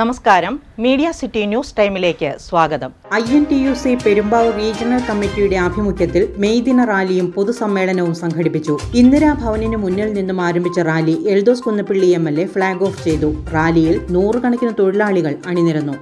നമസ്കാരം. Media city news ടൈമിലേക്ക് സ്വാഗതം. I N T U C Perumbavoor regional കമ്മിറ്റിയുടെ ആഭിമുഖ്യത്തിൽ മെയ് ദിന റാലിയും പൊതുസമ്മേളനവും സംഘടിപ്പിച്ചു. ഇന്ദിരാഭവനിന് മുന്നിൽ നിന്നും ആരംഭിച്ച rally Eldhose Kunnappilly M L A flag off ചെയ്തു. റാലിയിൽ നൂറുകണക്കിന് തൊഴിലാളികൾ അണിനിരന്നു.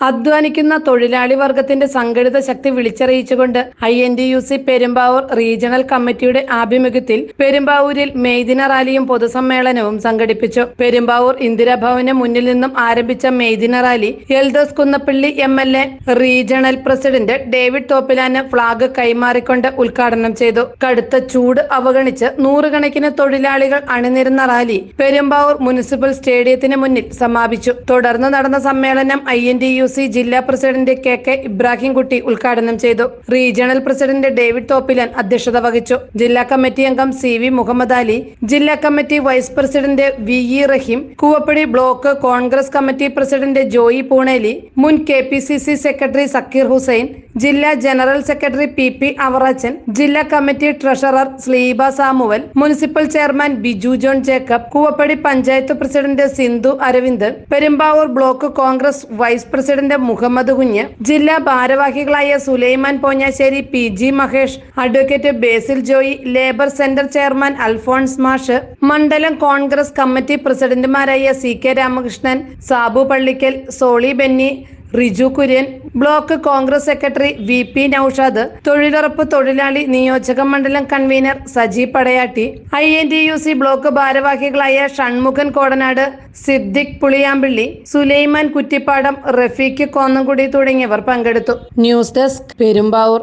അധ്വാനിക്കുന്ന തൊഴിലാളി വർഗത്തിന്റെ സംഘടിത ശക്തി വിളിച്ചറിയിച്ചുകൊണ്ട് I N D U C Perumbavoor regional കമ്മിറ്റിയുടെ ആഭിമുഖ്യത്തിൽ പെരുമ്പാവൂരിൽ മെയ്ദിന റാലിയും പൊതുസമ്മേളനവും സംഘടിപ്പിച്ചു. പെരുമ്പാവൂർ ഇന്ദിരാഭവന് മുന്നിൽ നിന്നും ആരംഭിച്ച മെയ്ദിന rally Eldhose Kunnappilly M L A regional president David തോപ്പിലാന് flag കൈമാറിക്കൊണ്ട് ഉദ്ഘാടനം ചെയ്തു. കടുത്ത ചൂട് അവഗണിച്ച് നൂറുകണക്കിന് തൊഴിലാളികൾ അണിനിരുന്ന റാലി പെരുമ്പാവൂർ മുനിസിപ്പൽ സ്റ്റേഡിയത്തിന് മുന്നിൽ സമാപിച്ചു. തുടർന്ന് നടന്ന സമ്മേളനം I N D U C ജില്ലാ പ്രസിഡന്റ് കെ കെ ഇബ്രാഹിംകുട്ടി ഉദ്ഘാടനം ചെയ്തു. റീജിയണൽ പ്രസിഡന്റ് ഡേവിഡ് തോപ്പിലൻ അധ്യക്ഷത വഹിച്ചു. ജില്ലാ കമ്മിറ്റി അംഗം സി വി മുഹമ്മദ് അലി ജില്ലാ committee vice president V E Rahim Koovappady block Congress committee president Joy Poonely മുൻ K P C C secretary Zakir Hussain ജില്ലാ general secretary P P Avarachan ജില്ലാ committee treasurer Sleeba Samuel municipal chairman Biju John Jacob Koovappady panchayat president Sindhu Aravind Perumbavoor block Congress vice president Muhammad Kunju ജില്ലാ ഭാരവാഹികളായ Sulaiman Ponjassery P G Mahesh advocate Basil Joy labour centre chairman Alphonse മാഷ് മണ്ഡലം Congress committee പ്രസിഡന്റുമാരായ C K Ramakrishnan Sabu Pallikkal Soly Benny Riju Kurian block Congress secretary V P Noushad തൊഴിലുറപ്പ് തൊഴിലാളി നിയോജക മണ്ഡലം convener Saji Padayatti I N T U C block ഭാരവാഹികളായ ഷൺമുഖൻ കോടനാട് സിദ്ദിഖ് പുളിയാമ്പിള്ളി സുലൈമാൻ കുറ്റിപ്പാടം റഫീഖ് കോന്നംകുടി തുടങ്ങിയവർ പങ്കെടുത്തു. News desk Perumbavoor.